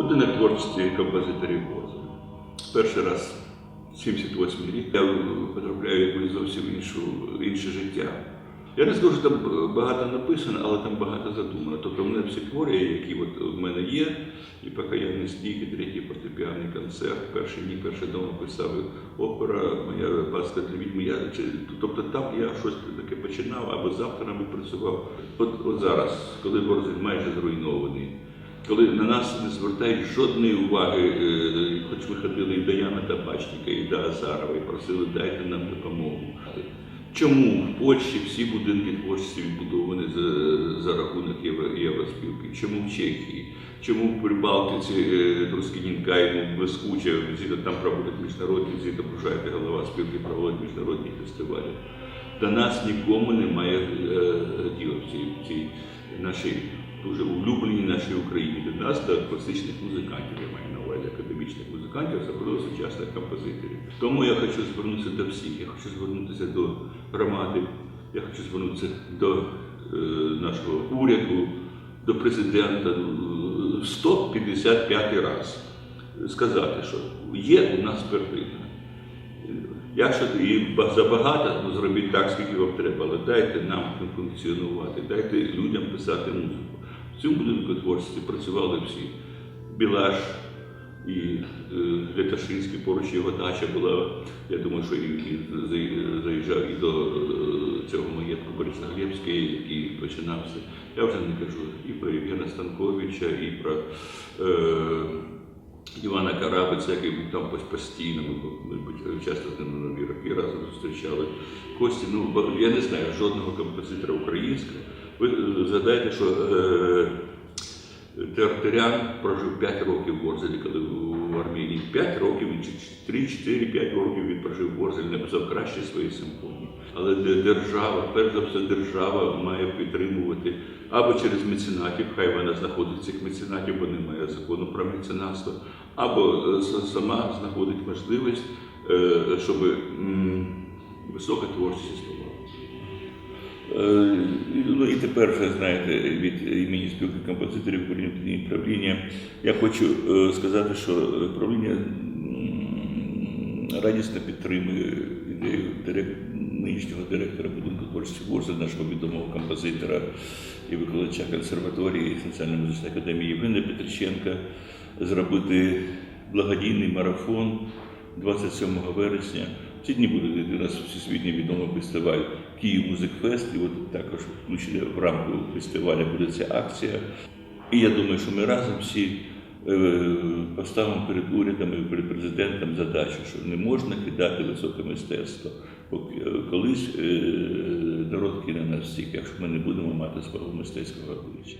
Будинок творчості композиторів Боза. Перший раз, 78 рік, я потрапляю в зовсім іншу, інше життя. Я не скажу, що там багато написано, але там багато задумано. Тобто в мене всі твори, які от в мене є, і покаянний стік, і третій фортепіаний концерт, перший ні, перший дома писав опера, моя паска для тобто там я щось таке починав або з авторами працював. От, от зараз, коли Борзель майже зруйнований, коли на нас не звертають жодної уваги, е, хоч ми ходили і до Яна Табачника, і до Азарова, і просили дайте нам допомогу. Чому в Польщі всі будинки творчості відбудовані за, за рахунок євроспілки? Чому в Чехії? Чому в Прибалтиці е, Трускінінка йому блискуче, там проводять міжнародні, звідти Бружайте голова спілки проводить міжнародні фестивалі. До нас нікому немає е, діла в цій нашій дуже улюбленій нашій Україні. До нас, до класичних музикантів, я маю на увазі академічних музикантів, особливо сучасних композиторів. Тому я хочу звернутися до всіх. Я хочу звернутися до громади, я хочу звернутися до е, нашого уряду, до президента е, 155 раз сказати, що є у нас перлина. Якщо ба- забагато, ну зробіть так, скільки вам треба, але дайте нам функціонувати, дайте людям писати музику. Цьому будинку творчості працювали всі. Білаш і е, Леташинський, поруч його дача була. Я думаю, що і заїжджав і до е, цього маєтку Бориса Глєбський, який починався. Я вже не кажу і про Євгена Станковича, і про. Е, Івана Карабиця, який був там постійно, ми, часто з ним на нові роки разом зустрічали. Кості, ну я не знаю жодного композитора українського. Ви згадайте, згадаєте, що е, Тертерян прожив 5 років в Борзелі, коли в Армінії. 5 років, чи 3-4-5 років він прожив в Борзелі, написав кращі свої симфонії. Але держава, перш за все, держава має підтримувати або через меценатів, хай вона знаходить цих меценатів, бо немає закону про меценатство, або е, сама знаходить можливість, е, щоб висока творчість існувала. Е, Ну і тепер вже знаєте від імені спілки композиторів управління правління. Я хочу е, сказати, що правління радісно підтримує ідею нинішнього директора будинку творчості Ворза, нашого відомого композитора і викладача консерваторії Національно-музичної академії Євгена Петриченка зробити благодійний марафон 27 вересня. Ці дні буде у нас всесвітньо відомий фестиваль Київ Музик Фест, і от також включена в рамку фестивалю буде ця акція. І я думаю, що ми разом всі е, поставимо перед урядом і перед президентом задачу, що не можна кидати високе мистецтво. Е, колись е, народ кине нас всіх, якщо ми не будемо мати свого мистецького обличчя.